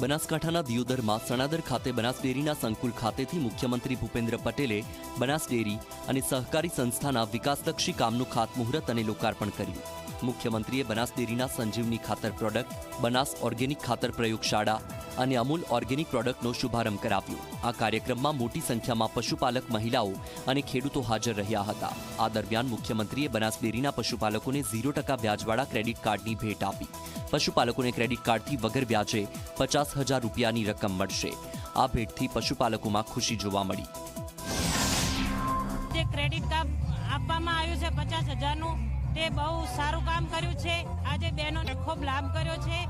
બનાસકાંઠાના દિયોદરમાં સણાદર ખાતે બનાસ ડેરીના સંકુલ ખાતેથી મુખ્યમંત્રી ભૂપેન્દ્ર પટેલે બનાસ ડેરી અને સહકારી સંસ્થાના વિકાસલક્ષી કામનું ખાતમુહૂર્ત અને લોકાર્પણ કર્યું. મુખ્યમંત્રીએ બનાસ ડેરીના સંજીવની ખાતર પ્રોડક્ટ, બનાસ ઓર્ગેનિક ખાતર પ્રયોગશાળા અને અમૂલ ઓર્ગેનિક પ્રોડક્ટનો શુભારંભ કરાવ્યો. આ કાર્યક્રમમાં મોટી સંખ્યામાં પશુપાલક મહિલાઓ અને ખેડૂતો હાજર રહ્યા હતા. આ દરમિયાન મુખ્યમંત્રીએ બનાસ ડેરીના પશુપાલકોને ઝીરો ટકા વ્યાજવાળા ક્રેડિટ કાર્ડની ભેટ આપી. પશુપાલકોને ક્રેડિટ કાર્ડથી વગર વ્યાજે પચાસ હજાર રૂપિયાની રકમ મળશે. આ ભેટથી પશુપાલકોમાં ખુશી જોવા મળી. જે ક્રેડિટ કાર્ડ આપવામાં આવ્યું છે પચાસ હજારનું. તે બહુ સારું કામ કર્યું છે. આજે બહેનોને ખૂબ લાભ કર્યો છે.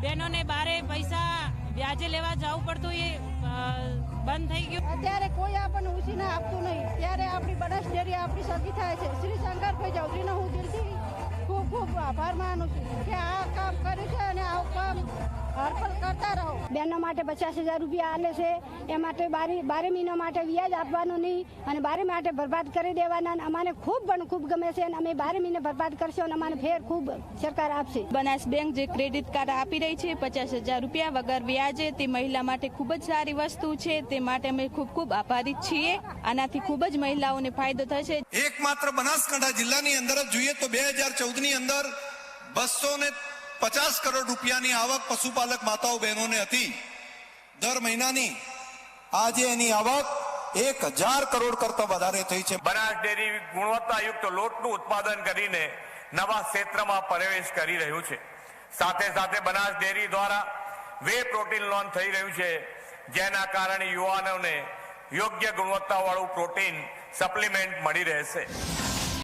બહેનોને બારે પૈસા વ્યાજે લેવા જવું પડતું એ બંધ થઈ ગયું. અત્યારે કોઈ આપણને ઉછીને આપતું નહીં. ત્યારે આપણી બનાસ આપણી સગી થાય છે. શ્રી શંકરભાઈ ચૌધરીનો હું દિલથી ખૂબ ખૂબ આભાર માનું છું કે આ કામ કર્યું છે અને આ કામ બહેનો માટે પચાસ હજાર રૂપિયા આલે છે. એ માટે બારે બારે મહિના માટે વ્યાજ આપવાનું નહીં અને બારે માટે બરબાદ કરી દેવાના અને અમારે ખૂબ પણ ખૂબ ગમે છે અને અમે બારે મહિને બરબાદ કરશો અને અમારે ફેર ખૂબ સરકાર આપશે. બનાસ બેંક જે ક્રેડિટ કાર્ડ આપી રહી છે પચાસ હજાર રૂપિયા વગર વ્યાજે તે મહિલા માટે ખૂબ જ સારી વસ્તુ છે તે માટે અમે ખૂબ ખૂબ આભારી છીએ. આનાથી ખૂબ જ મહિલાઓને ફાયદો થશે. એકમાત્ર બનાસકાંઠા જિલ્લાની અંદર જ જોઈએ તો બે હજાર ચૌદની અંદર બસો ને પચાસ કરોડ રૂપિયાની આવક પશુપાલક માતાઓ બહેનોને હતી. દર મહિનાની આજે એની આવક એક હજાર કરોડ કરતા વધારે થઈ છે. બનાસ ડેરી ગુણવત્તાયુક્ત લોટનું ઉત્પાદન કરીને નવા ક્ષેત્રમાં પ્રવેશ કરી રહ્યું છે. સાથે સાથે બનાસ ડેરી દ્વારા વે પ્રોટીન લોન થઈ રહ્યું છે, જેના કારણે યુવાનોને યોગ્ય ગુણવત્તાવાળું પ્રોટીન સપ્લિમેન્ટ મળી રહેશે.